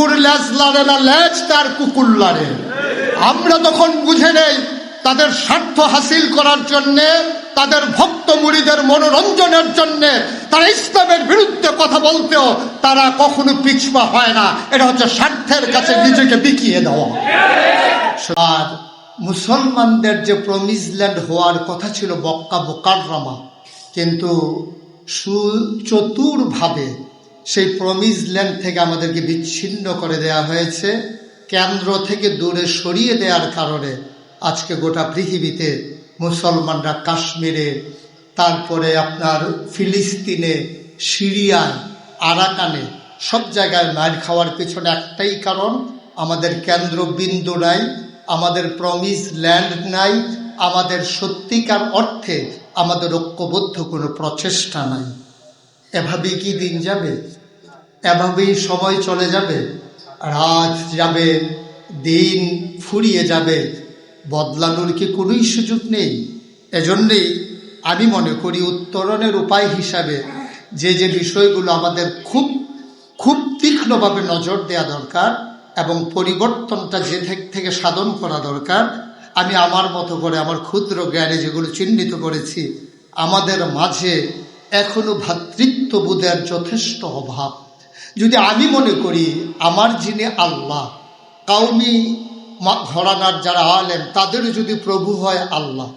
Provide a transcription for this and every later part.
কুকুর ল্যাজ লাড়ে না ল্যাজ তার কুকুর লাড়ে আমরা তখন বুঝে নেই তাদের স্বার্থ হাসিল করার জন্যে, তাদের ভক্ত মুড়িদের মনোরঞ্জনের জন্যে, তারা ইসলামের বিরুদ্ধে কথা বলতেও তারা কখনো পিছপা হয় না। এটা হচ্ছে স্বার্থের কাছে নিজেকে বিকিয়ে দেওয়া। আর মুসলমানদের যে প্রমিজল্যান্ড হওয়ার কথা ছিল বক্কা বোকাররামা কিন্তু সুচতুরভাবে সেই প্রমিজল্যান্ড থেকে আমাদেরকে বিচ্ছিন্ন করে দেয়া হয়েছে, কেন্দ্র থেকে দূরে সরিয়ে দেওয়ার কারণে আজকে গোটা পৃথিবীতে মুসলমানরা কাশ্মীরে, তারপরে আপনার ফিলিস্তিনে, সিরিয়ায়, আরাকানে সব জায়গায় মার খাওয়ার পেছনে একটাই কারণ, আমাদের কেন্দ্রবিন্দু নাই, আমাদের প্রমিস ল্যান্ড নাই, আমাদের সত্যিকার অর্থে আমাদের ঐক্যবদ্ধ কোনো প্রচেষ্টা নাই। এভাবেই কি দিন যাবে? এভাবেই সময় চলে যাবে? রাত যাবে, দিন ফুরিয়ে যাবে। বদলানোর কি কোনোই সুযোগ নেই? এজন্যেই আমি মনে করি উত্তরণের উপায় হিসাবে যে যে বিষয়গুলো আমাদের খুব খুব তীক্ষ্ণভাবে নজর দেওয়া দরকার এবং পরিবর্তনটা যে থেকে সাধন করা দরকার, আমি আমার মতো করে, আমার ক্ষুদ্র জ্ঞানে যেগুলো চিহ্নিত করেছি, আমাদের মাঝে এখনও এখনও ভ্রাতৃত্ববোধের যথেষ্ট অভাব। যদি আমি মনে করি, আমার যিনি আল্লাহ কাউমি ঘরানার যারা আলেন তাদেরও যদি প্রভু হয় আল্লাহ,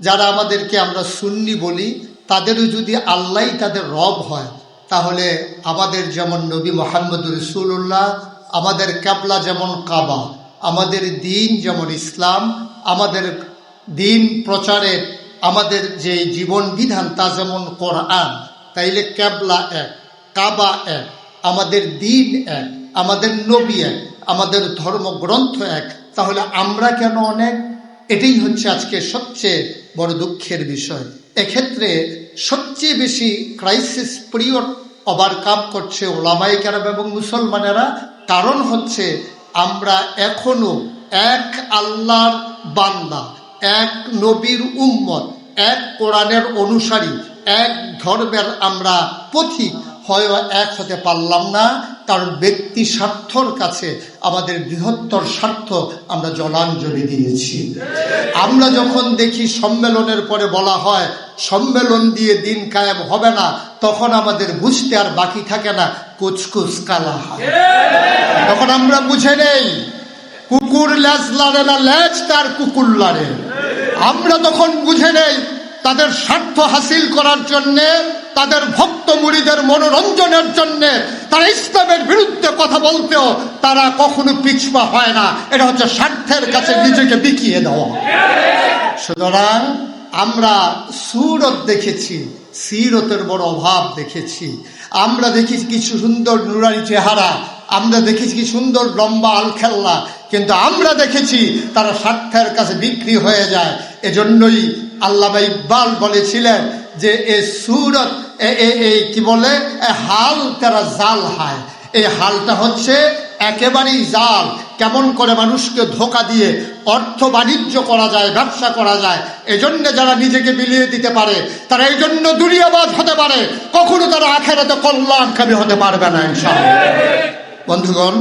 যারা আমাদেরকে আমরা সুন্নি বলি, তাদেরও যদি আল্লাহই তাদের রব হয়, তাহলে আমাদের যেমন নবী মোহাম্মদ রসুল্লাহ আমাদের ক্যাবলা যেমন কাবা, আমাদের দিন যেমন ইসলাম, আমাদের দিন প্রচারের আমাদের যে জীবন বিধান তা যেমন কোরআন তাইলে ক্যাবলা এক, কাবা এক, আমাদের দিন এক, আমাদের নবী এক, আমাদের ধর্মগ্রন্থ এক। তাহলে আমরা কেন অনেক? এটাই হচ্ছে আজকে সবচেয়ে বড় দুঃখের বিষয়। এক্ষেত্রে সবচেয়ে বেশি ক্রাইসিস পিরিয়ড ওভারকাম করছে ওলামাই কেরাম এবং মুসলমানেরা। কারণ হচ্ছে আমরা এখনও এক আল্লাহর বান্দা, এক নবীর উম্মত, এক কোরআনের অনুসারী। এক ধর্মের আমরা পথিক হয় এক হতে পারলাম না। কারণ ব্যক্তি স্বার্থর কাছে আমাদের বৃহত্তর স্বার্থ আমরা জলাঞ্জলি দিয়েছি। আমরা যখন দেখি সম্মেলনের পরে বলা হয়, সম্মেলন দিয়ে দিন কায়েম হবে না, তখন আমাদের বুঝতে আর বাকি থাকে না, কুচকুচ কালা হয়। তখন আমরা বুঝে নেই, কুকুর ল্যাজ লাড়ে না ল্যাজ তার কুকুর লাড়ে। আমরা তখন বুঝে নেই তাদের স্বার্থ হাসিল করার জন্যে, তাদের ভক্ত মুড়িদের মনোরঞ্জনের জন্যে, তারা ইসলামের বিরুদ্ধে কথা বলতেও তারা কখনো পিছপা হয় না। এটা হচ্ছে স্বার্থের কাছে নিজেকে বিকিয়ে দেওয়া। সুতরাং আমরা সুরত দেখেছি, সিরতের বড় অভাব দেখেছি। আমরা দেখেছি কিছু সুন্দর নুরানি চেহারা, আমরা দেখেছি কি সুন্দর লম্বা আলখেল্লা, কিন্তু আমরা দেখেছি তারা স্বার্থের কাছে বিক্রি হয়ে যায়। এজন্যই আল্লাহ ইকবাল বলেছিলেন যে এ সুরত এই কি বলে হাল তারা জাল হায়। এই হালটা হচ্ছে একেবারেই জাল। কেমন করে মানুষকে ধোকা দিয়ে অর্থ বাণিজ্য করা যায়, ব্যবসা করা যায়, এজন্য যারা নিজেকে বিলিয়ে দিতে পারে, তারা এই জন্য দুনিয়াবাজ হতে পারে। কখনো তারা আখেরাতে কল্যাণকামী হতে পারবে না বন্ধুগণ,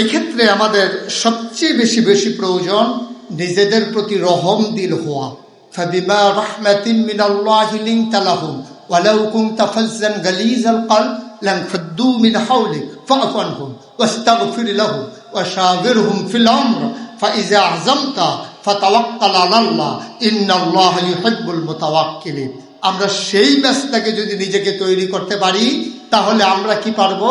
এক্ষেত্রে আমাদের সবচেয়ে বেশি বেশি প্রয়োজন নিজেদের প্রতি রহম দিল হওয়া فبما رحمة من الله لنت لهم ولو كنت فزا غليظ القلب لانفضوا من حولك فاعف عنهم واستغفر لهم وشاورهم في الأمر فإذا عزمت فتوكل على الله إن الله يحب المتوكلين আমরা সেই ম্যাচটাকে যদি নিজেকে তৈরি করতে পারি তাহলে আমরা কি পারব?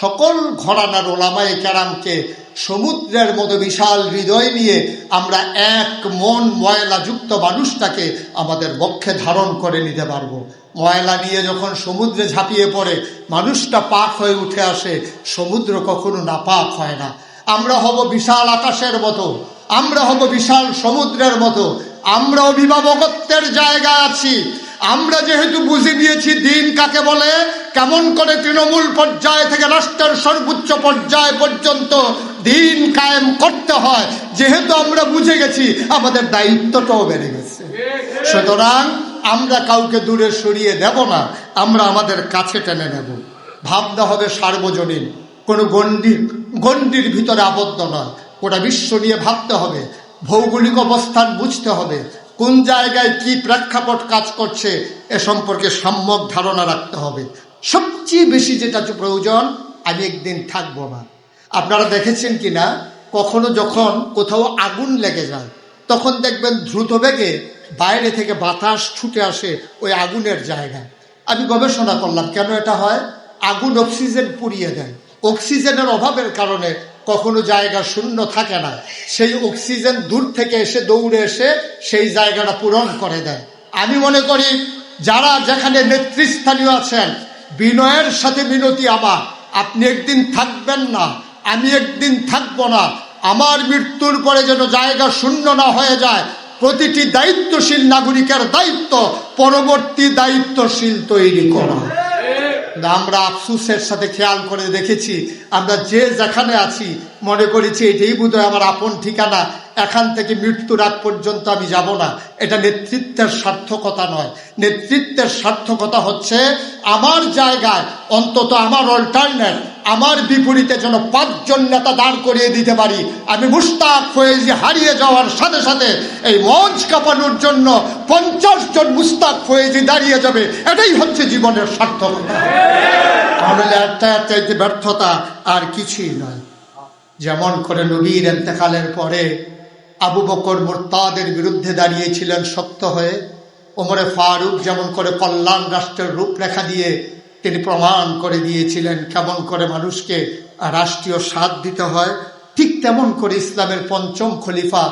সকল ঘরানার ওলামায় কেরামকে সমুদ্রের মতো বিশাল হৃদয় নিয়ে আমরা এক মন ময়লাযুক্ত মানুষটাকে আমাদের বক্ষে ধারণ করে নিতে পারব। ময়লা নিয়ে যখন সমুদ্রে ঝাঁপিয়ে পড়ে, মানুষটা পাক হয়ে উঠে আসে, সমুদ্র কখনো না পাক হয় না। আমরা হব বিশাল আকাশের মতো, আমরা হব বিশাল সমুদ্রের মতো, আমরা অভিভাবকত্বের জায়গায় আছি। আমরা যেহেতু বুঝে নিয়েছি দিন কাকে বলে, কেমন করে তৃণমূল পর্যায় থেকে রাষ্ট্রের সর্বোচ্চ পর্যায় পর্যন্ত দিন কায়েম করতে হয়, যেহেতু আমরা বুঝে গেছি আমাদের দায়িত্বটাও বেড়ে গেছে। সুতরাং আমরা কাউকে দূরে সরিয়ে দেব না, আমরা আমাদের কাছে টেনে নেব। ভাবনা হবে সার্বজনীন, কোনো গণ্ডি, গণ্ডির ভিতরে আবদ্ধ নয়। গোটা বিশ্ব নিয়ে ভাবতে হবে, ভৌগোলিক অবস্থান বুঝতে হবে কোন জায়গায় কি প্রেক্ষাপট কাজ করছে, এ সম্পর্কে সম্যক ধারণা রাখতে হবে। সবচেয়ে বেশি যেটা প্রয়োজন, আমি একদিন থাকব না আপনারা দেখেছেন কি না কখনো যখন কোথাও আগুন লেগে যায়, তখন দেখবেন দ্রুত বেগে বাইরে থেকে বাতাস ছুটে আসে ওই আগুনের জায়গায় আমি গবেষণা করলাম, কেন এটা হয়? আগুন অক্সিজেন পুড়িয়ে দেয়। অক্সিজেনের অভাবের কারণে কখনো জায়গা শূন্য থাকে না। সেই অক্সিজেন দূর থেকে এসে দৌড়ে এসে সেই জায়গাটা পূরণ করে দেয়। আমি মনে করি, যারা যেখানে নেতৃস্থানীয় আছেন, বিনয়ের সাথে মিনতি আমার। আপনি একদিন থাকবেন না, আমি একদিন থাকব না। আমার মৃত্যুর পরে যেন জায়গা শূন্য না হয়ে যায়, প্রতিটি দায়িত্বশীল নাগরিকের দায়িত্ব, পরবর্তী দায়িত্বশীল তৈরি করা। আমরা আফসুসের সাথে খেয়াল করে দেখেছি, আমরা যে যেখানে আছি, মনে করেছি এটাই বোধহয় আমার আপন ঠিকানা, এখান থেকে মৃত্যুর আগ পর্যন্ত আমি যাব না। এটা নেতৃত্বের সার্থকতা নয়। নেতৃত্বের সার্থকতা হচ্ছে আমার জায়গায়, অন্তত আমার অল্টারনেট আমার বিপরীতে যেন পাঁচজন নেতা দাঁড় করিয়ে দিতে পারি। আমি মুস্তাক ফয়েজি হারিয়ে যাওয়ার সাথে সাথে এই মঞ্চ কাঁপানোর জন্য পঞ্চাশ জন মুস্তাক ফয়েজি দাঁড়িয়ে যাবে। এটাই হচ্ছে জীবনের সার্থকতা তাহলে একটা যে ব্যর্থতা আর কিছুই নয়। যেমন করে নবীর এতেকালের পরে আবু বকর মোরতাদের বিরুদ্ধে দাঁড়িয়েছিলেন শক্ত হয়ে। ওমরে ফারুক যেমন করে কল্যাণ রাষ্ট্রের রূপরেখা দিয়ে তিনি প্রমাণ করে দিয়েছিলেন কেমন করে মানুষকে রাষ্ট্রীয় স্বাদ দিতে হয়। ঠিক তেমন করে ইসলামের পঞ্চম খলিফা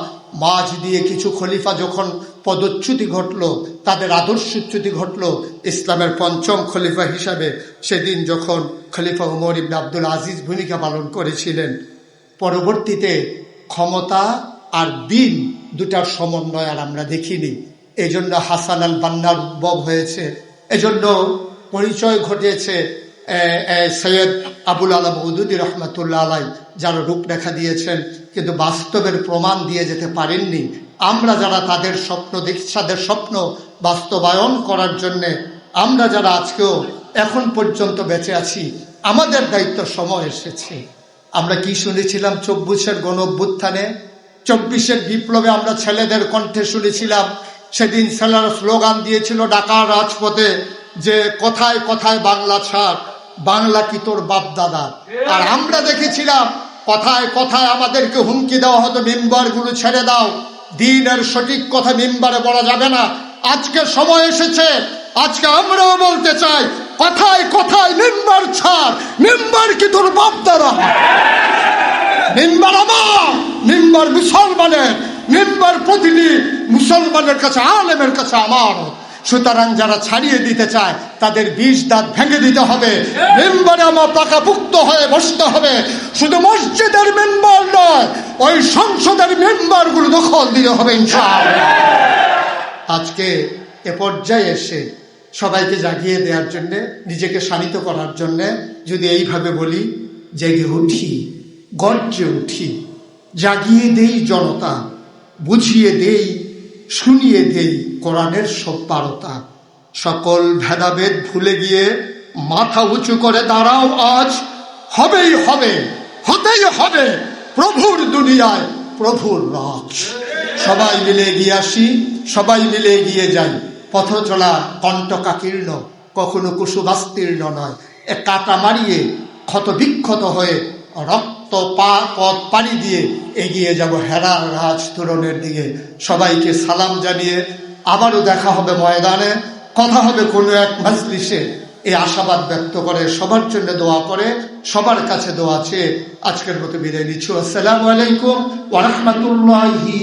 মাঝ দিয়ে কিছু খলিফা যখন পদচ্যুতি ঘটল, তাদের আদর্শচ্যুতি ঘটল, ইসলামের পঞ্চম খলিফা হিসাবে সেদিন যখন খলিফা উমর ইবনে আব্দুল আজিজ ভূমিকা পালন করেছিলেন। পরবর্তীতে ক্ষমতা আর দিন দুটার সমন্বয় আর আমরা দেখিনি। এই জন্য হাসান আল বান্নার উদ্ভব হয়েছে। এজন্য পরিচয় ঘটিয়েছে সৈয়দ আবুল আলম উদুদি রহমতুল্লাহ আলাই যারা রূপরেখা দিয়েছেন, কিন্তু বাস্তবের প্রমাণ দিয়ে যেতে পারেননি। আমরা যারা তাদের স্বপ্ন দীক্ষাদের স্বপ্ন বাস্তবায়ন করার জন্যে, আমরা যারা আজকেও এখন পর্যন্ত বেঁচে আছি, আমাদের দায়িত্ব সময় এসেছে। আমরা কি শুনেছিলাম চব্বিশের গণ অভ্যুত্থানে চব্বিশের বিপ্লবে আমরা ছেলেদের কণ্ঠে শুনেছিলাম, সেদিন ছেলেরা স্লোগান দিয়েছিল ঢাকার রাজপথে যে কথায় কথায় বাংলা ছাড়, বাংলা কি তোর বাপ দাদা? আর আমরা দেখেছিলাম, কথায় কথায় আমাদেরকে হুমকি দেওয়া হতো মেম্বারগুলো ছেড়ে দাও। দিনের সঠিক কথা মেম্বারে বলা যাবে না। আজকে সময় এসেছে, আজকে আমরাও বলতে চাই, কথায় কথায় মেম্বার ছাড়, মেম্বার কি তোর বাপ দাদা? মেম্বার আমার, মেম্বার মুসলমানের, মেম্বার প্রতিটি মুসলমানের কাছে, আলেমের কাছে আমার। সুতরাং যারা ছাড়িয়ে দিতে চায়, তাদের বিষ দাঁত ভেঙে দিতে হবে। মেম্বারে আমার পাকাপুক্ত হয়ে বসতে হবে। শুধু মসজিদের মেম্বার নয়, ওই সংসদের মেম্বারগুলো দখল দিতে হবে আজকে এ পর্যায়ে এসে সবাইকে জাগিয়ে দেওয়ার জন্যে, নিজেকে শানিত করার জন্যে যদি এইভাবে বলি, জেগে উঠি, গর্জে উঠি, জাগিয়ে দেই জনতা, বুঝিয়ে দেই শুনিয়ে দেই কোরআনের সব পারতা সকল ভেদাভেদ ভুলে গিয়ে মাথা উঁচু করে দাঁড়াও আজ। হবেই হবে, হতেই হবে প্রভুর দুনিয়ায় প্রভুর রাজ। সবাই মিলে এগিয়ে আসি, সবাই মিলে এগিয়ে যাই। পথ চলা কণ্টকাকীর্ণ, কখনো কুসুবাস্তীর্ণ নয়। এ কাটা মারিয়ে ক্ষত বিক্ষত হয়ে রক্ত পা, পথ পাড়ি দিয়ে এগিয়ে যাব হেরার রাজ তোরণের দিকে। সবাইকে সালাম জানিয়ে আবারও দেখা হবে ময়দানে। কথা হবে কোনো এক মাসলিশে এই আশাবাদ ব্যক্ত করে, সবার জন্য দোয়া করে, সবার কাছে দোয়া চেয়ে আজকের মতো বিদায় নিচ্ছি। আসসালামু আলাইকুম ওরহমতুল্লাহি